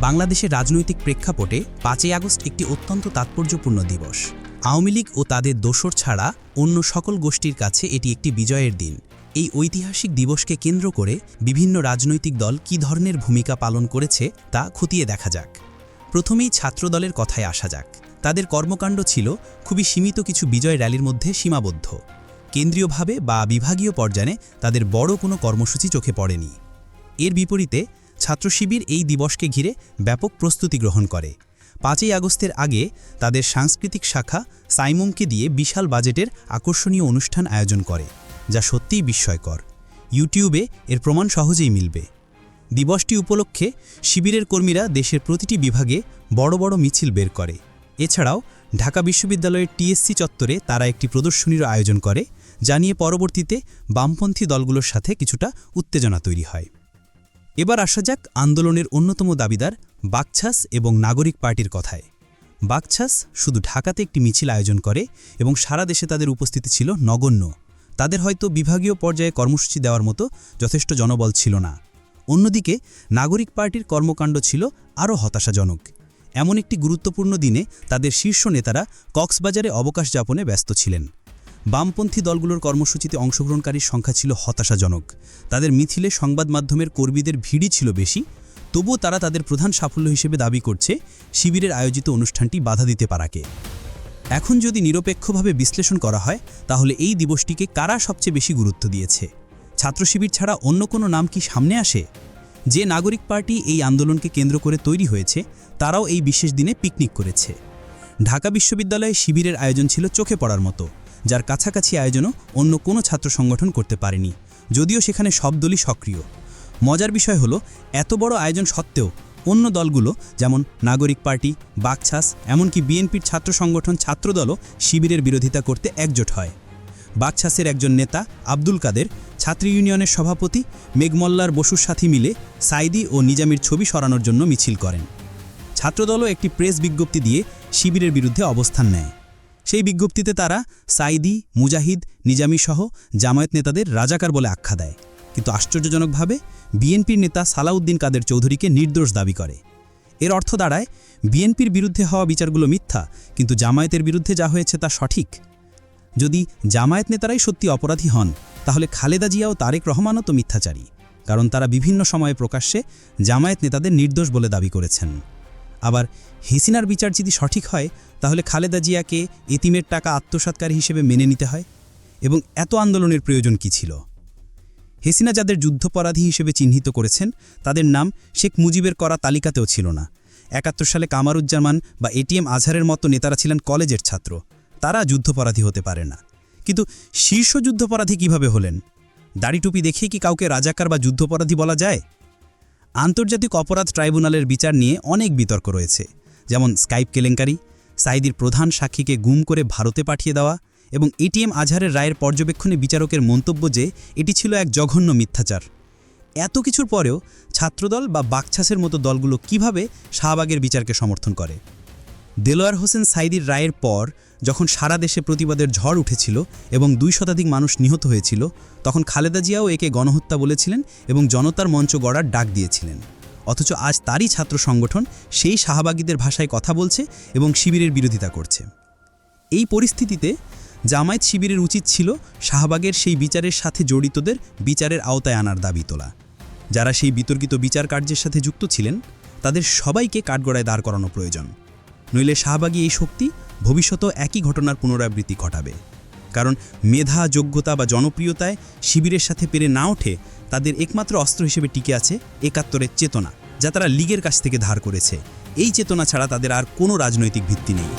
বাংলাদেশের রাজনৈতিক প্রেক্ষাপটে পাঁচই আগস্ট একটি অত্যন্ত তাৎপর্যপূর্ণ দিবস। আওয়ামী লীগ ও তাদের দোসর ছাড়া অন্য সকল গোষ্ঠীর কাছে এটি একটি বিজয়ের দিন। এই ঐতিহাসিক দিবসকে কেন্দ্র করে বিভিন্ন রাজনৈতিক দল কী ধরনের ভূমিকা পালন করেছে তা খতিয়ে দেখা যাক। প্রথমেই ছাত্রদলের কথায় আসা যাক। তাদের কর্মকাণ্ড ছিল খুবই সীমিত কিছু বিজয় র্যালির মধ্যে সীমাবদ্ধ। কেন্দ্রীয়ভাবে বা বিভাগীয় পর্যায়ে তাদের বড় কোনো কর্মসূচি চোখে পড়েনি। এর বিপরীতে ছাত্র শিবির এই দিবসকে ঘিরে ব্যাপক প্রস্তুতি গ্রহণ করে। পাঁচই আগস্টের আগে তাদের সাংস্কৃতিক শাখা সাইমুমকে দিয়ে বিশাল বাজেটের আকর্ষণীয় অনুষ্ঠান আয়োজন করে, যা সত্যিই বিস্ময়কর। ইউটিউবে এর প্রমাণ সহজেই মিলবে। দিবসটি উপলক্ষে শিবিরের কর্মীরা দেশের প্রতিটি বিভাগে বড় বড় মিছিল বের করে। এছাড়াও ঢাকা বিশ্ববিদ্যালয়ের টিএসসি চত্বরে তারা একটি প্রদর্শনীর আয়োজন করে, যা নিয়ে পরবর্তীতে বামপন্থী দলগুলোর সাথে কিছুটা উত্তেজনা তৈরি হয়। এবার আসা যাক আন্দোলনের অন্যতম দাবিদার বাকছাস এবং নাগরিক পার্টির কথায়। বাকছাস শুধু ঢাকাতে একটি মিছিল আয়োজন করে এবং সারা দেশে তাদের উপস্থিতি ছিল নগণ্য। তাদের হয়তো বিভাগীয় পর্যায়ে কর্মসূচি দেওয়ার মতো যথেষ্ট জনবল ছিল না। অন্যদিকে, নাগরিক পার্টির কর্মকাণ্ড ছিল আরও হতাশাজনক। এমন একটি গুরুত্বপূর্ণ দিনে তাদের শীর্ষ নেতারা কক্সবাজারে অবকাশ যাপনে ব্যস্ত ছিলেন। বামপন্থী দলগুলোর কর্মসূচিতে অংশগ্রহণকারীর সংখ্যা ছিল হতাশাজনক। তাদের মিছিলে সংবাদ মাধ্যমের কর্মীদের ভিড়ই ছিল বেশি। তবুও তারা তাদের প্রধান সাফল্য হিসেবে দাবি করছে, শিবিরের আয়োজিত অনুষ্ঠানটি বাধা দিতে পারাকে। এখন যদি নিরপেক্ষভাবে বিশ্লেষণ করা হয়, তাহলে এই দিবসটিকে কারা সবচেয়ে বেশি গুরুত্ব দিয়েছে? ছাত্র শিবির ছাড়া অন্য কোনো নাম কি সামনে আসে? যে নাগরিক পার্টি এই আন্দোলনকে কেন্দ্র করে তৈরি হয়েছে, তারাও এই বিশেষ দিনে পিকনিক করেছে। ঢাকা বিশ্ববিদ্যালয়ে শিবিরের আয়োজন ছিল চোখে পড়ার মতো। যার কাছাকাছি আয়োজনও অন্য কোনো ছাত্র সংগঠন করতে পারেনি, যদিও সেখানে সব দলই সক্রিয়। মজার বিষয় হলো, এত বড় আয়োজন সত্ত্বেও অন্য দলগুলো, যেমন নাগরিক পার্টি বাকছাস এমনকি বিএনপির ছাত্র সংগঠন ছাত্রদলও শিবিরের বিরোধিতা করতে একজোট হয়। বাকছাসের একজন নেতা আব্দুল কাদের, ছাত্রী ইউনিয়নের সভাপতি মেঘমল্লার বসুর সাথী মিলে সাইদি ও নিজামির ছবি সরানোর জন্য মিছিল করেন। ছাত্রদলও একটি প্রেস বিজ্ঞপ্তি দিয়ে শিবিরের বিরুদ্ধে অবস্থান নেয়। সেই বিজ্ঞপ্তিতে তারা সাইদি মুজাহিদ, নিজামী সহ জামায়াত নেতাদের রাজাকার বলে আখ্যা দেয়। কিন্তু আশ্চর্যজনকভাবে বিএনপির নেতা সালাউদ্দিন কাদের চৌধুরীকে নির্দোষ দাবি করে। এর অর্থ দাঁড়ায়, বিএনপির বিরুদ্ধে হওয়া বিচারগুলো মিথ্যা, কিন্তু জামায়াতের বিরুদ্ধে যা হয়েছে তা সঠিক। যদি জামায়াত নেতারাই সত্যি অপরাধী হন, তাহলে খালেদা জিয়া ও তারেক রহমানও তো মিথ্যাচারী, কারণ তারা বিভিন্ন সময়ে প্রকাশ্যে জামায়াত নেতাদের নির্দোষ বলে দাবি করেছেন। আবার হেসিনার বিচার যদি সঠিক হয়, তাহলে খালেদা জিয়াকে এতিমের টাকা আত্মসাৎকারী হিসেবে মেনে নিতে হয় এবং এত আন্দোলনের প্রয়োজন কি ছিল? হেসিনা যাদের যুদ্ধপরাধী হিসেবে চিহ্নিত করেছেন, তাদের নাম শেখ মুজিবের করা তালিকাতেও ছিল না। একাত্তর সালে কামারুজ্জামান বা এটিএম আজহারের মতো নেতারা ছিলেন কলেজের ছাত্র। তারা যুদ্ধপরাধী হতে পারে না। কিন্তু শীর্ষ যুদ্ধপরাধী কীভাবে হলেন? দাড়িটুপি দেখেই কি কাউকে রাজাকার বা যুদ্ধপরাধী বলা যায়? আন্তর্জাতিক অপরাধ ট্রাইব্যুনালের বিচার নিয়ে অনেক বিতর্ক রয়েছে। যেমন স্কাইপ কেলেঙ্কারি সাইদির প্রধান সাক্ষীকে গুম করে ভারতে পাঠিয়ে দেওয়া এবং এটিএম আজহারের রায়ের পর্যবেক্ষণে বিচারকের মন্তব্য যে এটি ছিল এক জঘন্য মিথ্যাচার। এত কিছুর পরেও ছাত্রদল বা বাকছাসের মতো দলগুলো কীভাবে শাহবাগের বিচারকে সমর্থন করে? দেলোয়ার হোসেন সাইদির রায়ের পর যখন সারা দেশে প্রতিবাদের ঝড় উঠেছিল এবং দুই শতাধিক মানুষ নিহত হয়েছিল, তখন খালেদা জিয়াও একে গণহত্যা বলেছিলেন এবং জনতার মঞ্চ গড়ার ডাক দিয়েছিলেন। অথচ আজ তারই ছাত্র সংগঠন সেই শাহবাগীদের ভাষায় কথা বলছে এবং শিবিরের বিরোধিতা করছে। এই পরিস্থিতিতে জামায়াত শিবিরের উচিত ছিল শাহবাগের সেই বিচারের সাথে জড়িতদের বিচারের আওতায় আনার দাবি তোলা। যারা সেই বিতর্কিত বিচার কার্যের সাথে যুক্ত ছিলেন, তাদের সবাইকে কাঠগড়ায় দাঁড় করানো প্রয়োজন। নইলে শাহবাগী এই শক্তি ভবিষ্যতেও একই ঘটনার পুনরাবৃত্তি ঘটাবে। কারণ মেধা, যোগ্যতা বা জনপ্রিয়তায় শিবিরের সাথে পেরে না ওঠে তাদের একমাত্র অস্ত্র হিসেবে টিকে আছে একাত্তরের চেতনা, যা তারা লীগের কাছ থেকে ধার করেছে। এই চেতনা ছাড়া তাদের আর কোনো রাজনৈতিক ভিত্তি নেই।